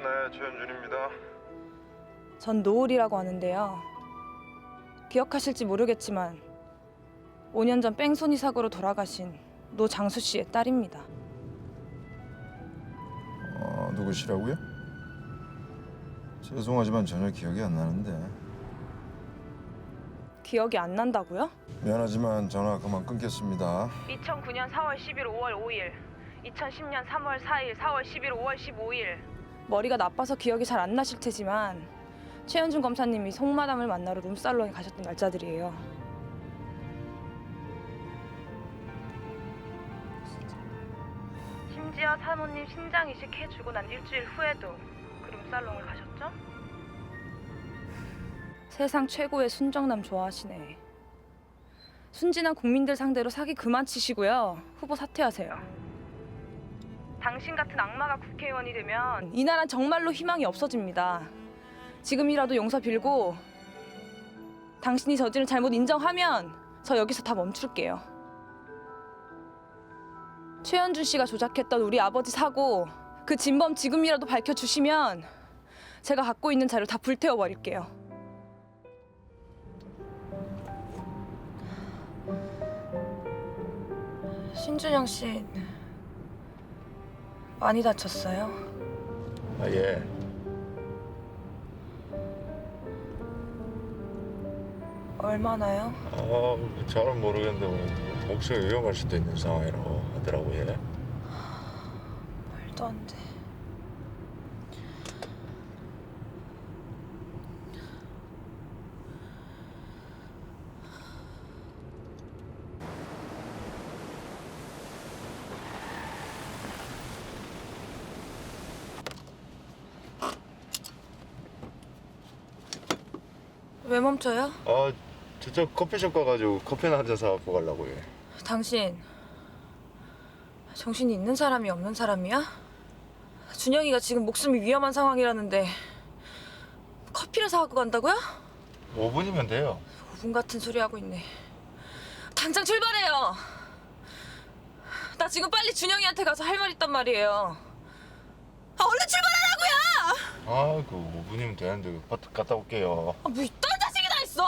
네, 최현준입니다. 전 노을이라고 하는데요. 기억하실지 모르겠지만 5년 전 뺑소니 사고로 돌아가신 노 장수 씨의 딸입니다. 어, 누구시라고요? 죄송하지만 전혀 기억이 안 나는데. 기억이 안 난다고요? 미안하지만 전화 그만 끊겠습니다. 2009년 4월 10일, 5월 5일, 2010년 3월 4일, 4월 10일, 5월 15일. 머리가 나빠서 기억이 잘 안 나실 테지만 최현준 검사님이 송마담을 만나러 룸살롱에 가셨던 날짜들이에요. 심지어 사모님 신장 이식해주고 난 일주일 후에도 그 룸살롱을 가셨죠? 세상 최고의 순정남 좋아하시네. 순진한 국민들 상대로 사기 그만 치시고요. 후보 사퇴하세요. 당신 같은 악마가 국회의원이 되면 이 나라는 정말로 희망이 없어집니다. 지금이라도 용서 빌고 당신이 저지른 잘못 인정하면 저 여기서 다 멈출게요. 최현준 씨가 조작했던 우리 아버지 사고 그 진범 지금이라도 밝혀주시면 제가 갖고 있는 자료 다 불태워 버릴게요. 신준영 씨 많이 다쳤어요? 아, 예. 얼마나요? 아, 잘은 모르겠는데 뭐 목소리 위험할 수도 있는 상황이라고 하더라고요. 예. 말도 안 돼. 왜 멈춰요? 아, 저쪽 커피숍 가가지고 커피나 한 잔 사갖고 가려고요. 예. 당신 정신이 있는 사람이 없는 사람이야? 준영이가 지금 목숨이 위험한 상황이라는데 커피를 사갖고 간다고요? 5분이면 돼요. 5분 같은 소리 하고 있네. 당장 출발해요. 나 지금 빨리 준영이한테 가서 할 말 있단 말이에요. 아, 얼른 출발하라고요! 아, 그 5분이면 되는데 바트 갔다 올게요. 아, 뭐 이딴 자식이 다 있어?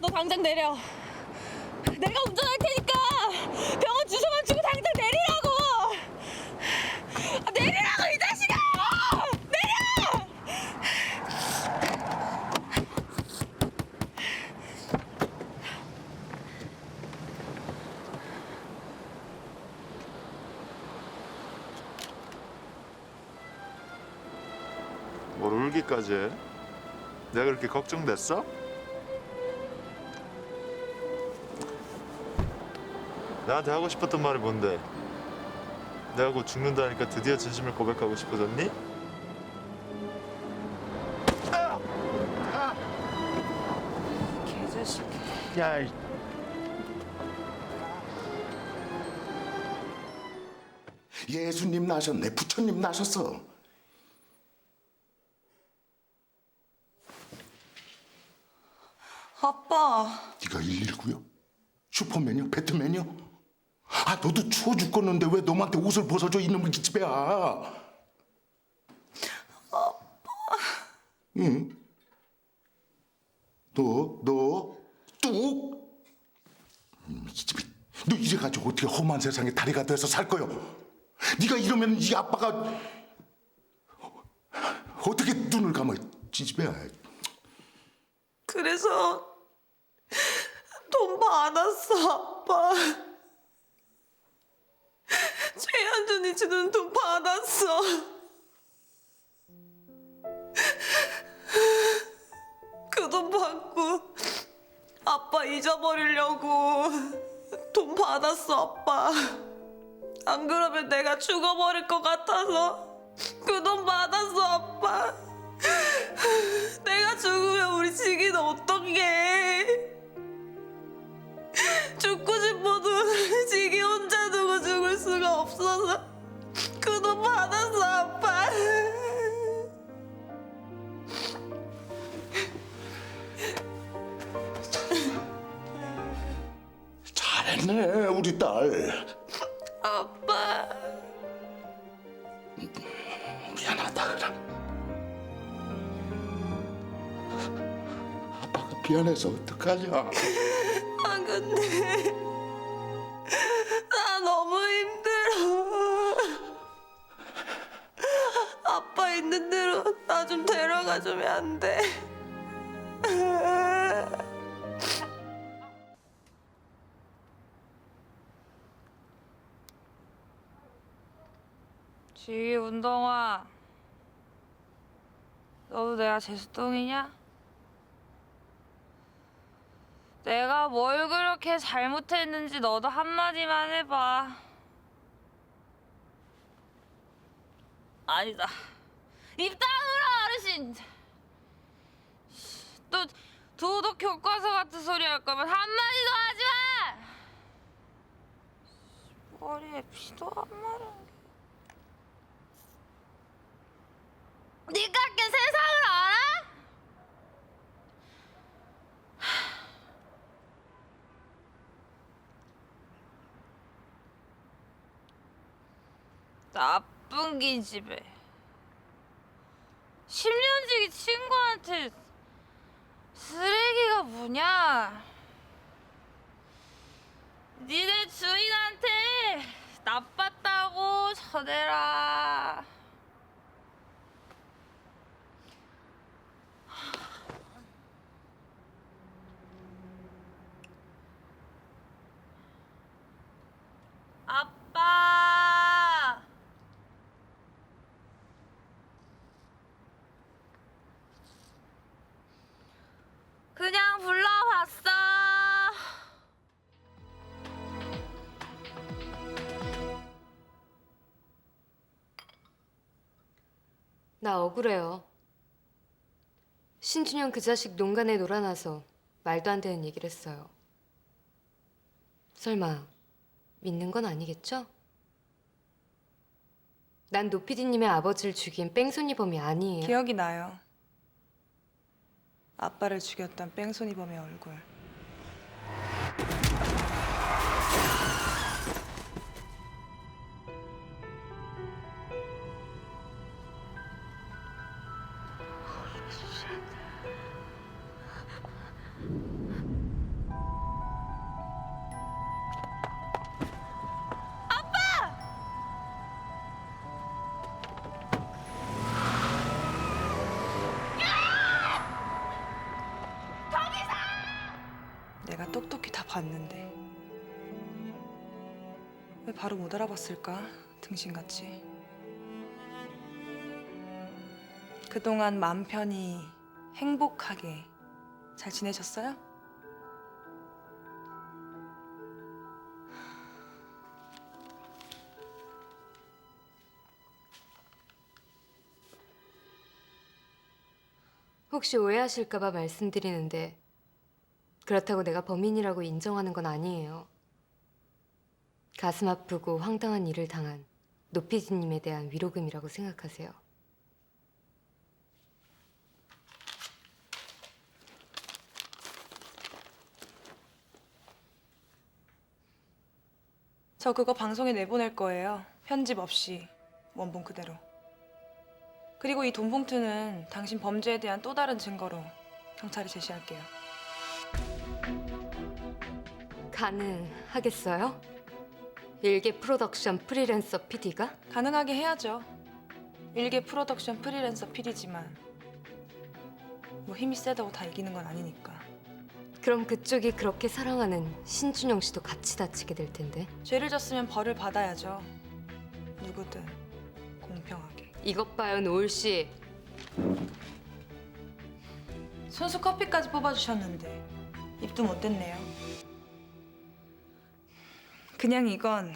너 당장 내려. 내가 운전할 테니까 병원 주소만 주고 당장 내리라고. 아, 내리라고 이 자식아! 내려! 뭘 울기까지 해? 내가 그렇게 걱정됐어? 나한테 하고 싶었던 말이 뭔데? 내가 곧 죽는다니까 드디어 진심을 고백하고 싶어졌니? 개자식. 야, 이 예수님 나셨네, 부처님 나셨어. 아빠. 네가 119요? 슈퍼맨이요? 배트맨이요? 아, 너도 추워 죽겠는데 왜 놈한테 옷을 벗어줘 이놈의 기집애야? 아빠. 응? 너, 너, 뚝? 이놈의 기집애. 너 이래가지고 어떻게 험한 세상에 다리가 돼서 살 거요? 네가 이러면 이 아빠가 어떻게 눈을 감아, 지집애야. 그래서 돈 받았어, 아빠. 최현준이 주는 돈 받았어. 그 돈 받고 아빠 잊어버리려고 돈 받았어, 아빠. 안 그러면 내가 죽어버릴 것 같아서 그 돈 받았어, 아빠. 내가 죽으면 우리 지기는 어떡해? 죽고 싶 그 돈 받았어 아빠 미안해 우리 딸 아빠. 미안하다 그래 아빠가 미안해서 어떡하냐 아 근데 나 너무 힘들어. 있는 대로 나 좀 데려가 주면 안 돼? 지기 운동화. 너도 내가 제수똥이냐? 내가 뭘 그렇게 잘못했는지 너도 한마디만 해봐. 아니다. 입 다물어 어르신. 또 도덕 교과서 같은 소리 할 거면 한마디도 하지 마. 머리에 피도 안 마른 게. 네가 그 세상을 알아? 나쁜 기집애 10년지기 친구한테 쓰레기가 뭐냐? 니네 주인한테 나빴다고 전해라 나 억울해요. 신준영 그 자식 농간에 놀아나서 말도 안 되는 얘기를 했어요. 설마 믿는 건 아니겠죠? 난 노피디님의 아버지를 죽인 뺑소니범이 아니에요. 기억이 나요 아빠를 죽였던 뺑소니범의 얼굴 봤는데 왜 바로 못 알아봤을까? 등신같이 그동안 맘 편히 행복하게 잘 지내셨어요? 혹시 오해하실까봐 말씀드리는데 그렇다고 내가 범인이라고 인정하는 건 아니에요. 가슴 아프고 황당한 일을 당한 노피디님에 대한 위로금이라고 생각하세요. 저 그거 방송에 내보낼 거예요. 편집 없이 원본 그대로. 그리고 이 돈 봉투는 당신 범죄에 대한 또 다른 증거로 경찰에 제시할게요. 가능하겠어요? 일개 프로덕션 프리랜서 PD가? 가능하게 해야죠. 일개 프로덕션 프리랜서 PD지만 뭐 힘이 세다고 다 이기는 건 아니니까. 그럼 그쪽이 그렇게 사랑하는 신준영 씨도 같이 다치게 될 텐데. 죄를 졌으면 벌을 받아야죠. 누구든 공평하게. 이것 봐요, 노을 씨. 손수 커피까지 뽑아주셨는데 입도 못 댔네요. 그냥 이건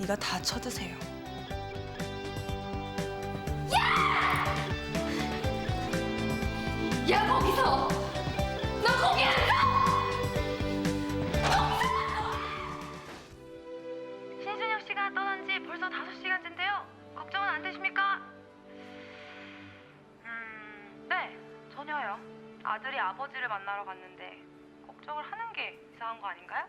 네가 다 쳐드세요. 야 거기서! 너 거기 앉아! 신준혁 씨가 떠난 지 벌써 다섯 시간째인데요. 걱정은 안 되십니까? 음, 네, 전혀요. 아들이 아버지를 만나러 갔는데 걱정을 하는 게 이상한 거 아닌가요?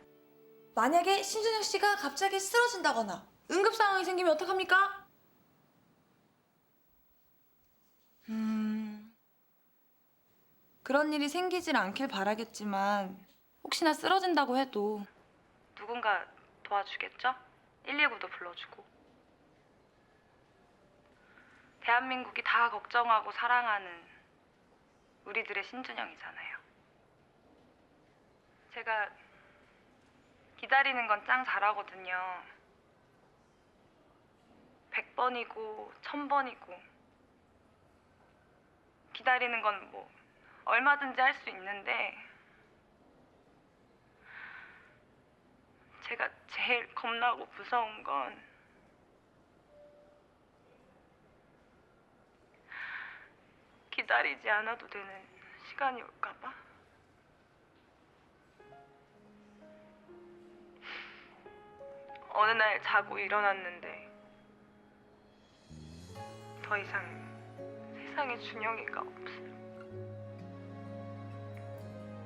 만약에 신준영 씨가 갑자기 쓰러진다거나 응급 상황이 생기면 어떡합니까? 음. 그런 일이 생기질 않길 바라겠지만 혹시나 쓰러진다고 해도 누군가 도와주겠죠? 119도 불러주고. 대한민국이 다 걱정하고 사랑하는 우리들의 신준영이잖아요. 제가 기다리는 건 짱 잘하거든요. 100번이고 1000번이고 기다리는 건 뭐 얼마든지 할 수 있는데 제가 제일 겁나고 무서운 건 기다리지 않아도 되는 시간이 올까봐. 어느 날 자고 일어났는데 더 이상 세상에 준영이가 없어요.